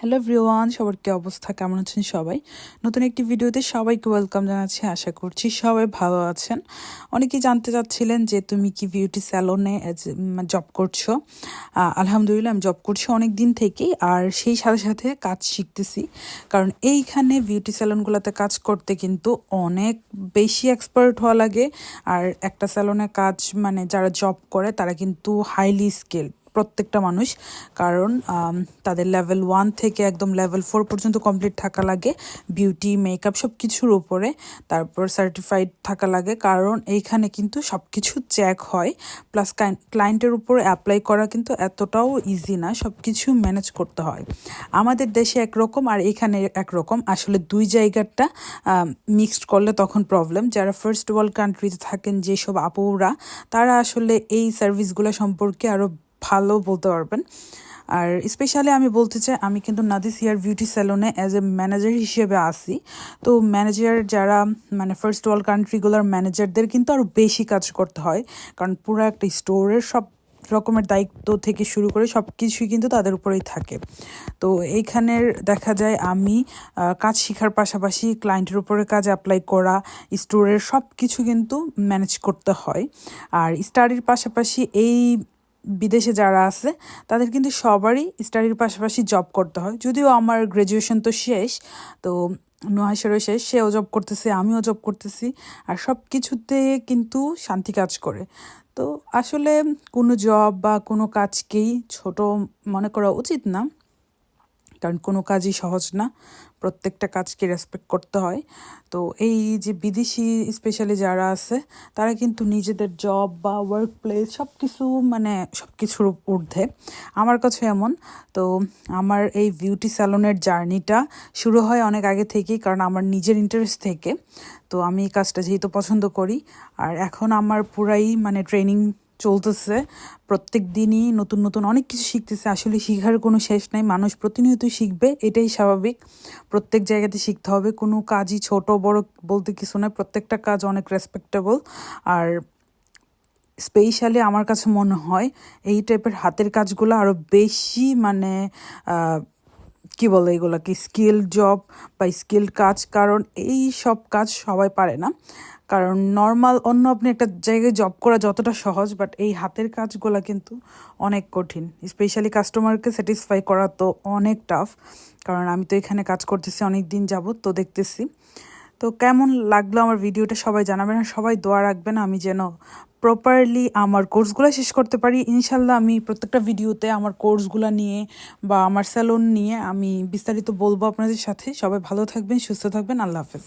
Hello everyone, সবার কি অবস্থা? কেমন আছেন সবাই? নতুন একটি ভিডিওতে সবাইকে ওয়েলকাম জানাচ্ছি, আশা করছি সবাই ভালো আছেন। অনেকেই জানতে চাচ্ছিলেন যে তুমি কি বিউটি স্যালনে জব করছ? আলহামদুলিল্লাহ আমি জব করছি অনেক দিন থেকেই আর সেই সাথে সাথে কাজ শিখতেছি। কারণ এইখানে বিউটি স্যালনগুলোতে কাজ করতে কিন্তু অনেক বেশি এক্সপার্ট হওয়া লাগে। আর একটা স্যালনে কাজ মানে যারা জব করে তারা কিন্তু হাইলি স্কিল্ড প্রত্যেকটা মানুষ, কারণ তাদের লেভেল ওয়ান থেকে একদম লেভেল ফোর পর্যন্ত কমপ্লিট থাকা লাগে বিউটি মেকআপ সব কিছুর উপরে, তারপর সার্টিফাইড থাকা লাগে, কারণ এইখানে কিন্তু সব কিছু চেক হয় প্লাস ক্লায়েন্টের উপর অ্যাপ্লাই করা কিন্তু এতটাও ইজি না সব কিছু ম্যানেজ করতে হয়। আমাদের দেশে একরকম আর এখানে একরকম, আসলে দুই জায়গাটা মিক্সড করলে তখন প্রবলেম যারা ফার্স্ট ওয়ার্ল্ড কান্ট্রিতে থাকেন, যেসব আপুরা, তারা আসলে এই সার্ভিসগুলো সম্পর্কে আরও ভালো বলতে পারবেন। আর স্পেশালি আমি বলতে চাই, আমি কিন্তু নাদিস হেয়ার বিউটি স্যালনে অ্যাজ এ ম্যানেজার হিসেবে আসি তো ম্যানেজার যারা মানে ফার্স্ট ওয়ার্ল্ড কান্ট্রিগুলোর ম্যানেজারদের কিন্তু আরও বেশি কাজ করতে হয়। কারণ পুরো একটা স্টোরের সব রকমের দায়িত্ব থেকে শুরু করে সব কিছুই কিন্তু তাদের উপরেই থাকে। তো এইখানের দেখা যায় আমি কাজ শেখার পাশাপাশি ক্লায়েন্টের উপরে কাজ অ্যাপ্লাই করা স্টোরের সব কিছু কিন্তু ম্যানেজ করতে হয়। আর স্টাডির পাশাপাশি এই বিদেশে যারা আছে, তাদের কিন্তু সবারই স্টাডির পাশাপাশি জব করতে হয়। যদিও আমার গ্র্যাজুয়েশন তো শেষ, তো নুহাসেরও শেষ, সেও জব করতেছে, আমিও জব করতেছি, আর সব কিছুতে কিন্তু শান্তি কাজ করে। তো আসলে কোনো জব বা কোনো কাজকেই ছোট মনে করা উচিত না। কারণ কোনো কাজই সহজ না। প্রত্যেকটা কাজকে রেসপেক্ট করতে হয়। তো এই যে বিদেশি স্পেশালি যারা আছে, তারা কিন্তু নিজেদের জব বা ওয়ার্ক প্লেস সব কিছু মানে সব কিছুর ঊর্ধ্বে। আমার কাছে এমন। তো আমার এই বিউটি স্যালনের জার্নিটা শুরু হয় অনেক আগে থেকেই, কারণ আমার নিজের ইন্টারেস্ট থেকে। তো আমি এই কাজটা যেহেতু পছন্দ করি, আর এখন আমার পুরাই মানে ট্রেনিং চলতেছে। প্রত্যেক দিনই নতুন নতুন অনেক কিছু শিখতেছে। আসলে শিখার কোনো শেষ নাই। মানুষ প্রতিনিয়ত শিখবে, এটাই স্বাভাবিক। প্রত্যেক জায়গাতে শিখতে হবে। কোনো কাজই ছোট, বড় বলতে কিছু নয়। প্রত্যেকটা কাজ অনেক রেসপেক্টেবল আর স্পেশালি আমার কাছে মনে হয়, এই টাইপের হাতের কাজগুলো আরও বেশি মানে কি বলে এগুলো কি? স্কিল জব বা স্কিল কাজ, কারণ এই সব কাজ সবাই পারে না। কারণ নর্মাল অন্য আপনি একটা জায়গায় জব করা যতটা সহজ বাট এই হাতের কাজগুলো কিন্তু অনেক কঠিন। স্পেশালি কাস্টমারকে স্যাটিসফাই করা তো অনেক টাফ কারণ আমি তো এখানে কাজ করতেছি অনেক দিন যাবত তো দেখতেছি। তো কেমন লাগল আমার ভিডিওটা সবাই জানাবেন আর সবাই দোয়া রাখবেন আমি যেন প্রপারলি আমার কোর্সগুলো শেষ করতে পারি। ইনশাল্লাহ আমি প্রত্যেকটা ভিডিওতে আমার কোর্সগুলো নিয়ে বা আমার স্যালন নিয়ে আমি বিস্তারিত বলব আপনাদের সাথে। সবাই ভালো থাকবেন, সুস্থ থাকবেন। আল্লাহ হাফেজ।